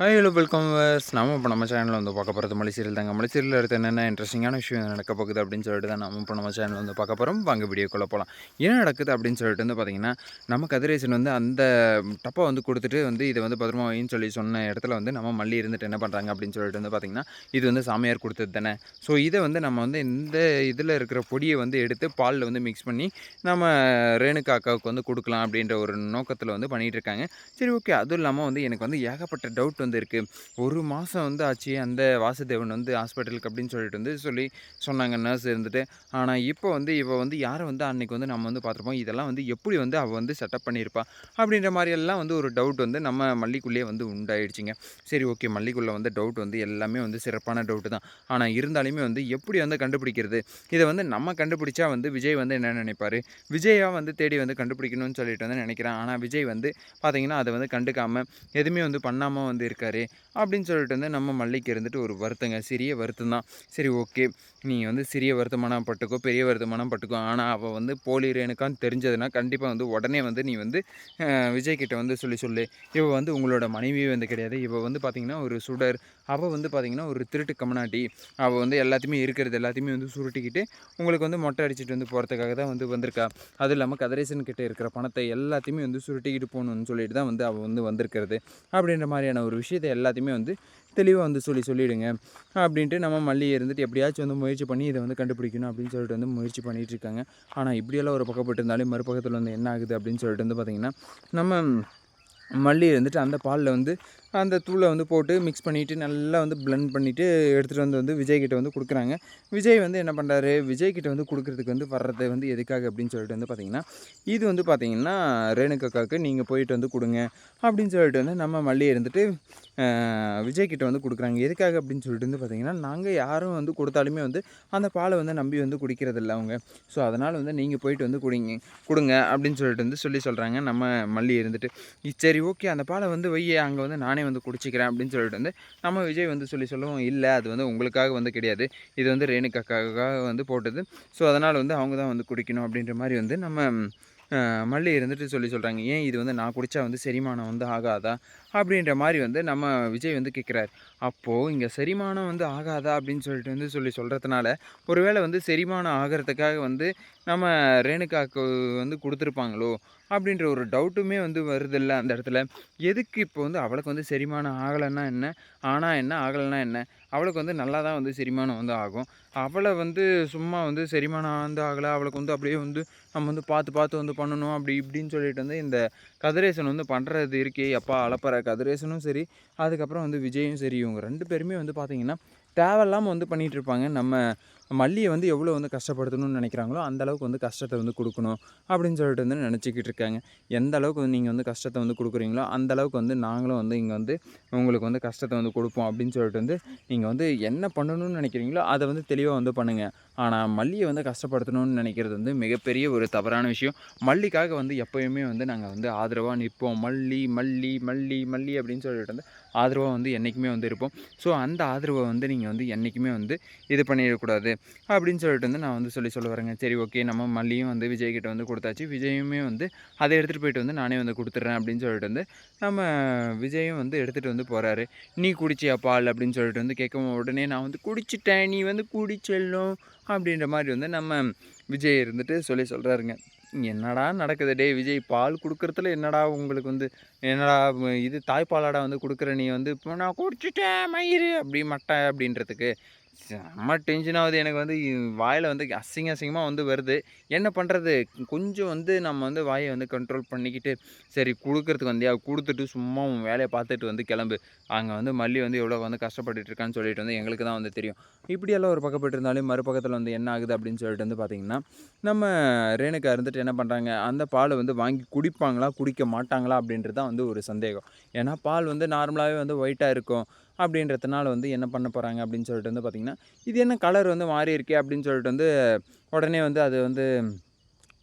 Hi hello welcome verse நம்ம இப்போ நம்ம சேனலில் வந்து பார்க்க போகிறது மலைசீரியல் தாங்க. மலைசீரியல் அடுத்து என்னென்ன இன்ட்ரெஸ்டிங்கான விஷயம் நடக்க போகுது அப்படின்னு சொல்லிட்டு தான் நம்ம இப்போ நம்ம சேனல் வந்து பார்க்க போகிறோம் வாங்க வீடியோக்குள்ளே போகலாம் என்ன நடக்குது அப்படின்னு சொல்லிட்டு வந்து பார்த்திங்கன்னா நம்ம கதிரேசன் வந்து அந்த டப்பை வந்து கொடுத்துட்டு வந்து இதை வந்து பத்திரமா வைன்னு சொல்லி சொன்ன இடத்துல வந்து நம்ம மல்லி இருந்துட்டு என்ன பண்ணுறாங்க அப்படின்னு சொல்லிட்டு வந்து பார்த்திங்கன்னா இது வந்து சாமியார் கொடுத்தது தானே. ஸோ இதை வந்து நம்ம வந்து இந்த இதில் இருக்கிற பொடியை வந்து எடுத்து பாலில் வந்து மிக்ஸ் பண்ணி நம்ம ரேணுகா அக்காவுக்கு வந்து கொடுக்கலாம் அப்படின்ற ஒரு நோக்கத்தில் வந்து பண்ணிகிட்டு இருக்காங்க. சரி ஓகே அதுவும் இல்லாமல் வந்து எனக்கு வந்து ஏகப்பட்ட டவுட் வந்து இருக்குது ஒரு மாதம் வந்து ஆச்சு. அந்த வாசுதேவன் வந்து ஹாஸ்பிட்டலுக்கு அப்படின்னு சொல்லிட்டு வந்து சொல்லி சொன்னாங்க நர்ஸ் இருந்துட்டு. ஆனால் இப்போ வந்து இவள் வந்து யாரை வந்து அன்றைக்கி வந்து நம்ம வந்து பார்த்துருப்போம். இதெல்லாம் வந்து எப்படி வந்து அவள் வந்து செட்டப் பண்ணியிருப்பா? அப்படின்ற மாதிரியெல்லாம் வந்து ஒரு டவுட் வந்து நம்ம மல்லிக்குள்ளேயே வந்து உண்டாயிடுச்சிங்க. சரி ஓகே மல்லிக்குள்ளே வந்து டவுட் வந்து எல்லாமே வந்து சிறப்பான டவுட்டு தான். ஆனால் இருந்தாலுமே வந்து எப்படி வந்து கண்டுபிடிக்கிறது? இதை வந்து நம்ம கண்டுபிடிச்சா வந்து விஜய் வந்து என்ன நினைப்பார்? விஜயாக வந்து தேடி வந்து கண்டுபிடிக்கணும்னு சொல்லிட்டு வந்து நினைக்கிறேன். ஆனால் விஜய் வந்து பார்த்திங்கன்னா அதை வந்து கண்டுக்காமல் எதுவுமே வந்து பண்ணாமல் வந்து இருக்கார் அப்படின்னு சொல்லிட்டு வந்து நம்ம மல்லிக்கு இருந்துட்டு ஒரு வருத்தங்க. சிறிய வருத்தம் தான். சரி ஓகே. நீ வந்து சிறிய வருத்தமானம் பட்டுக்கோ பெரிய வருத்தமானம் பட்டுக்கோ. ஆனால் அவள் வந்து போலி ரேணுக்கான்னு தெரிஞ்சதுன்னா கண்டிப்பாக வந்து உடனே வந்து நீ வந்து விஜய்கிட்ட வந்து சொல்லி சொல்லு. இவள் வந்து உங்களோட மனைவியே வந்து கிடையாது. இவள் வந்து பார்த்திங்கன்னா ஒரு சுடர். அவள் வந்து பார்த்திங்கன்னா ஒரு திருட்டு கமனாட்டி அவள் வந்து எல்லாத்தையுமே இருக்கிறது எல்லாத்தையுமே வந்து சுருட்டிக்கிட்டு உங்களுக்கு வந்து மொட்டை அடிச்சுட்டு வந்து போகிறதுக்காக தான் வந்து வந்திருக்கா. அதுவும் இல்லாமல் கதிரேசன் கிட்டே இருக்கிற பணத்தை எல்லாத்தையுமே வந்து சுருட்டிக்கிட்டு போகணுன்னு சொல்லிட்டு தான் வந்து அவள் வந்து வந்திருக்கிறது. அப்படின்ற மாதிரியான ஒரு விஷயத்தை எல்லாத்தையுமே வந்து தெளிவாக வந்து சொல்லி சொல்லிவிடுங்க அப்படின்ட்டு நம்ம மல்லி இருந்துட்டு எப்படியாச்சும் வந்து முயற்சி பண்ணி இதை வந்து கண்டுபிடிக்கணும் அப்படின்னு சொல்லிட்டு வந்து முயற்சி பண்ணிகிட்டு இருக்காங்க. ஆனால் இப்படியெல்லாம் ஒரு பக்கப்பட்டு இருந்தாலும் மறுபக்கத்தில் வந்து என்ன ஆகுது அப்படின்னு சொல்லிட்டு வந்து பார்த்திங்கன்னா நம்ம மல்லி இருந்துட்டு அந்த பாலில் வந்து அந்த தூளை வந்து போட்டு மிக்ஸ் பண்ணிவிட்டு நல்லா வந்து பிளெண்ட் பண்ணிவிட்டு எடுத்துகிட்டு வந்து வந்து விஜய்கிட்ட வந்து கொடுக்குறாங்க. விஜய் வந்து என்ன பண்ணுறாரு விஜய்கிட்ட வந்து கொடுக்குறதுக்கு வந்து வர்றது வந்து எதுக்காக அப்படின்னு சொல்லிட்டு வந்து பார்த்திங்கன்னா இது வந்து பார்த்திங்கன்னா ரேணுகாக்காவுக்கு நீங்கள் போயிட்டு வந்து கொடுங்க அப்படின்னு சொல்லிட்டு வந்து நம்ம மல்லி இருந்துட்டு விஜய்கிட்ட வந்து கொடுக்குறாங்க. எதுக்காக அப்படின்னு சொல்லிட்டு வந்து பார்த்திங்கன்னா நாங்கள் யாரும் வந்து கொடுத்தாலுமே வந்து அந்த பாலை வந்து நம்பி வந்து குடிக்கிறதில்ல அவங்க. ஸோ அதனால் வந்து நீங்கள் போயிட்டு வந்து குடிங்க கொடுங்க அப்படின்னு சொல்லிட்டு வந்து சொல்லி சொல்கிறாங்க நம்ம மல்லி இருந்துட்டு. சரி ஓகே அந்த பாலை வந்து வையே அங்கே வந்து நானே வந்து குடிச்சிக்கிறேன் அப்படின்னு சொல்லிட்டு வந்து நம்ம விஜய் வந்து சொல்லி சொல்லுவோம் இல்லை அது வந்து உங்களுக்காக வந்து கிடையாது. இது வந்து ரேணுக்காக்காக வந்து போட்டது. ஸோ அதனால் வந்து அவங்க தான் வந்து குடிக்கணும் அப்படின்ற மாதிரி வந்து நம்ம மல்லி இருந்துட்டு சொல்லி சொல்கிறாங்க ஏன் இது வந்து நான் குடித்தா வந்து செரிமானம் வந்து ஆகாதா? அப்படின்ற மாதிரி வந்து நம்ம விஜய் வந்து கேட்குறாரு அப்போது இங்கே செரிமானம் வந்து ஆகாதா அப்படின்னு சொல்லிட்டு வந்து சொல்லி சொல்கிறதுனால ஒருவேளை வந்து செரிமானம் ஆகிறதுக்காக வந்து நம்ம ரேணுகாக்கு வந்து கொடுத்துருப்பாங்களோ அப்படின்ற ஒரு டவுட்டுமே வந்து வருதில்ல அந்த இடத்துல. எதுக்கு இப்போ வந்து அவளுக்கு வந்து செரிமானம் ஆகலைன்னா என்ன? ஆனால் என்ன ஆகலைன்னா என்ன? அவளுக்கு வந்து நல்லா தான் வந்து செரிமானம் வந்து ஆகும். அவளை வந்து சும்மா வந்து செரிமானம் வந்து ஆகலை. அவளுக்கு வந்து அப்படியே வந்து நம்ம வந்து பார்த்து பார்த்து வந்து பண்ணணும் அப்படி இப்படின்னு சொல்லிட்டு வந்து இந்த கதிரேசன் வந்து பண்ணுறது இருக்கே அப்பா அளப்பற கதிரேசனும் சரி அதுக்கப்புறம் வந்து விஜயும் சரி இவங்க ரெண்டு பேருமே வந்து பார்த்திங்கன்னா தேவையில்லாமல் வந்து பண்ணிகிட்டு இருப்பாங்க நம்ம மல்லியை வந்து எவ்வளோ வந்து கஷ்டப்படுத்தணும்னு நினைக்கிறாங்களோ அந்த அளவுக்கு வந்து கஷ்டத்தை வந்து கொடுக்கணும் அப்படின்னு சொல்லிட்டு வந்து நினச்சிக்கிட்டு இருக்காங்க. எந்த அளவுக்கு வந்து நீங்கள் வந்து கஷ்டத்தை வந்து கொடுக்குறீங்களோ அந்த அளவுக்கு வந்து நாங்களும் வந்து இங்கே வந்து உங்களுக்கு வந்து கஷ்டத்தை வந்து கொடுப்போம் அப்படின்னு சொல்லிட்டு வந்து நீங்கள் வந்து என்ன பண்ணணும்னு நினைக்கிறீங்களோ அதை வந்து தெளிவாக வந்து பண்ணுங்கள் ஆனால் மல்லியை வந்து கஷ்டப்படுத்தணும்னு நினைக்கிறது வந்து மிகப்பெரிய ஒரு தவறான விஷயம். மல்லிக்காக வந்து எப்போயுமே வந்து நாங்கள் வந்து ஆதரவாக நிற்போம். மல்லி மல்லி மல்லி மல்லி அப்படின்னு சொல்லிட்டு வந்து ஆதரவாக வந்து என்றைக்குமே வந்து இருப்போம். ஸோ அந்த ஆதரவை வந்து நீங்கள் வந்து என்றைக்குமே வந்து இது பண்ணிடக்கூடாது. அப்படின்னு சொல்லிட்டு வந்து நான் வந்து சொல்லி சொல்ல வரேங்க. சரி ஓகே நம்ம மல்லியும் வந்து விஜய்கிட்ட வந்து கொடுத்தாச்சு. விஜயுமே வந்து அதை எடுத்துகிட்டு போயிட்டு வந்து நானே வந்து கொடுத்துட்றேன் அப்படின்னு சொல்லிட்டு வந்து நம்ம விஜயும் வந்து எடுத்துகிட்டு வந்து போகிறாரு நீ குடிச்சியா பால்? அப்படின்னு சொல்லிட்டு வந்து கேட்கும் உடனே நான் வந்து குடிச்சிட்டேன் நீ வந்து குடிச்செல்லும் அப்படின்ற மாதிரி வந்து நம்ம விஜய் இருந்துட்டு சொல்லி சொல்கிறாருங்க என்னடா நடக்குது? டே விஜய் பால் கொடுக்குறதுல என்னடா உங்களுக்கு வந்து என்னடா இது தாய்ப்பாலாடா வந்து கொடுக்குற நீ வந்து இப்போ நான் குடிச்சிட்டேன் மயிறு அப்படி மட்டை அப்படின்றதுக்கு. செம்ம டென்ஷன் ஆகுது. எனக்கு வந்து வாயில் வந்து அசிங்க அசிங்கமாக வந்து வருது. என்ன பண்ணுறது கொஞ்சம் வந்து நம்ம வந்து வாயை வந்து கண்ட்ரோல் பண்ணிக்கிட்டு சரி கொடுக்குறதுக்கு வந்தியா? கொடுத்துட்டு சும்மா உன் வேலையை பார்த்துட்டு வந்து கிளம்பு. அங்கே வந்து மல்லி வந்து எவ்வளோ வந்து கஷ்டப்பட்டுட்டு இருக்கான்னு சொல்லிட்டு வந்து எங்களுக்கு தான் வந்து தெரியும். இப்படியெல்லாம் ஒரு பக்கப்பட்டு இருந்தாலும் மறுபக்கத்தில் வந்து என்ன ஆகுது அப்படின்னு சொல்லிட்டு வந்து பார்த்திங்கன்னா நம்ம ரேணுக்கா இருந்துட்டு என்ன பண்ணுறாங்க அந்த பாலை வந்து வாங்கி குடிப்பாங்களா? குடிக்க மாட்டாங்களா? அப்படின்றது தான் வந்து ஒரு சந்தேகம். ஏன்னா பால் வந்து நார்மலாகவே வந்து ஒயிட்டாக இருக்கும். அப்படின்றதுனால வந்து என்ன பண்ண போகிறாங்க அப்படின்னு சொல்லிட்டு வந்து பார்த்திங்கன்னா இது என்ன கலர் வந்து மாறி இருக்கே அப்படின்னு சொல்லிட்டு வந்து உடனே வந்து அது வந்து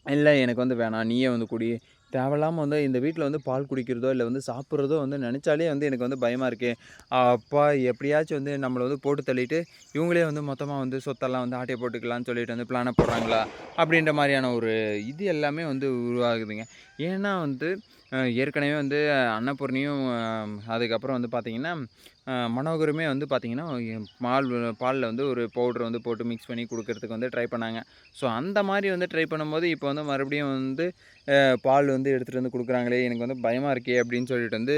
இல்லை எனக்கு வந்து வேணாம் நீயே வந்து குடி. தேவையில்லாமல் வந்து இந்த வீட்டில் வந்து பால் குடிக்கிறதோ இல்லை வந்து சாப்பிட்றதோ வந்து நினச்சாலே வந்து எனக்கு வந்து பயமாக இருக்குது அப்பா எப்படியாச்சும் வந்து நம்மளை வந்து போட்டு தள்ளிட்டு இவங்களே வந்து மொத்தமாக வந்து சொத்தெல்லாம் வந்து ஆட்டையை போட்டுக்கலாம்னு சொல்லிட்டு வந்து பிளானை போடுறாங்களா? அப்படின்ற மாதிரியான ஒரு இது எல்லாமே வந்து உருவாகுதுங்க. ஏன்னா வந்து ஏற்கனவே வந்து அன்னபூர்ணியும் அதுக்கப்புறம் வந்து பார்த்திங்கன்னா மனோகருமே வந்து பார்த்திங்கன்னா பால் பாலில் வந்து ஒரு பவுடர் வந்து போட்டு மிக்ஸ் பண்ணி கொடுக்கறதுக்கு வந்து ட்ரை பண்ணாங்க. ஸோ அந்த மாதிரி வந்து ட்ரை பண்ணும்போது இப்போ வந்து மறுபடியும் வந்து பால் வந்து எடுத்துகிட்டு வந்து கொடுக்குறாங்களே எனக்கு வந்து பயமாக இருக்கே அப்படின்னு சொல்லிட்டு வந்து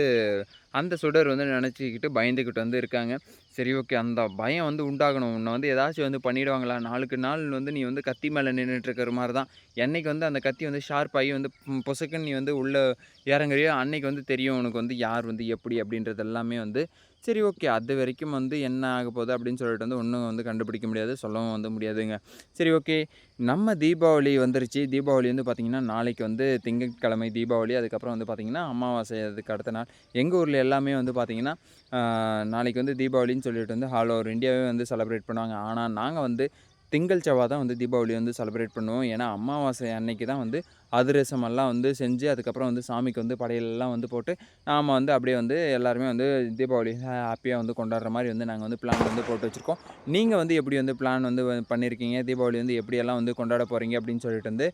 அந்த சுடர் வந்து நினச்சிக்கிட்டு பயந்துக்கிட்டு வந்து இருக்காங்க. சரி ஓகே அந்த பயம் வந்து உண்டாகணும். உன்னை வந்து ஏதாச்சும் வந்து பண்ணிடுவாங்களா? நாளுக்கு நாள் வந்து நீ வந்து கத்தி மேலே நின்றுட்டுருக்கிற மாதிரி தான். என்னைக்கு வந்து அந்த கத்தி வந்து ஷார்ப் ஆகி வந்து பொசுக்குன்னு நீ வந்து உள்ளே இறங்குறியோ அன்னைக்கு வந்து தெரியும் உனக்கு வந்து யார் வந்து எப்படி அப்படின்றது எல்லாமே வந்து சரி ஓகே. அது வரைக்கும் வந்து என்ன ஆக போகுது அப்படின்னு சொல்லிட்டு வந்து ஒன்றும் வந்து கண்டுபிடிக்க முடியாது சொல்லவும் வந்து முடியாதுங்க. சரி ஓகே. நம்ம தீபாவளி வந்துருச்சு. தீபாவளி வந்து பார்த்திங்கன்னா நாளைக்கு வந்து திங்கட்கிழமை தீபாவளி. அதுக்கப்புறம் வந்து பார்த்திங்கன்னா அமாவாசை அதுக்கு அடுத்த நாள். எங்கள் ஊரில் எல்லாமே வந்து பார்த்திங்கன்னா நாளைக்கு வந்து தீபாவளின்னு சொல்லிட்டு வந்து ஆல் ஓவர் இந்தியாவே வந்து செலிப்ரேட் பண்ணுவாங்க. ஆனால் நாங்கள் வந்து திங்கள் செவ்வாய் தான் வந்து தீபாவளி வந்து செலிப்ரேட் பண்ணுவோம். ஏன்னா அமாவாசை அன்னைக்கு தான் வந்து அதிரசம் எல்லாம் வந்து செஞ்சு அதுக்கப்புறம் வந்து சாமிக்கு வந்து படையலெல்லாம் வந்து போட்டு நாம் வந்து அப்படியே வந்து எல்லாருமே வந்து தீபாவளி ஹாப்பியாக வந்து கொண்டாடுற மாதிரி வந்து நாங்கள் வந்து பிளான் வந்து போட்டு வச்சுருக்கோம். நீங்கள் வந்து எப்படி வந்து பிளான் வந்து பண்ணியிருக்கீங்க தீபாவளி வந்து எப்படியெல்லாம் வந்து கொண்டாட போகிறீங்க அப்படின்னு சொல்லிட்டு வந்து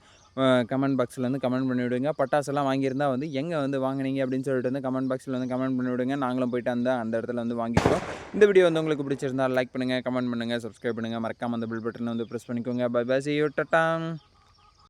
கமெண்ட் பாக்ஸில் வந்து கமெண்ட் பண்ணி விடுங்க. பட்டாசெல்லாம் வாங்கியிருந்தால் வந்து எங்கே வந்து வாங்குனீங்க? அப்படின்னு சொல்லிட்டு வந்து கமெண்ட் பாக்ஸில் வந்து கமெண்ட் பண்ணிவிடுங்க நாங்களும் போயிட்டு அந்த அந்த இடத்துல வந்து வாங்கிக்கிறோம். இந்த வீடியோ வந்து உங்களுக்கு பிடிச்சிருந்தா லைக் பண்ணுங்கள் கமெண்ட் பண்ணுங்கள் சப்ஸ்கிரைப் பண்ணுங்கள் மறக்காமல் அந்த பில் பட்டனை வந்து ப்ரெஸ் பண்ணிக்கோங்க. Bye bye see you டட்டாம்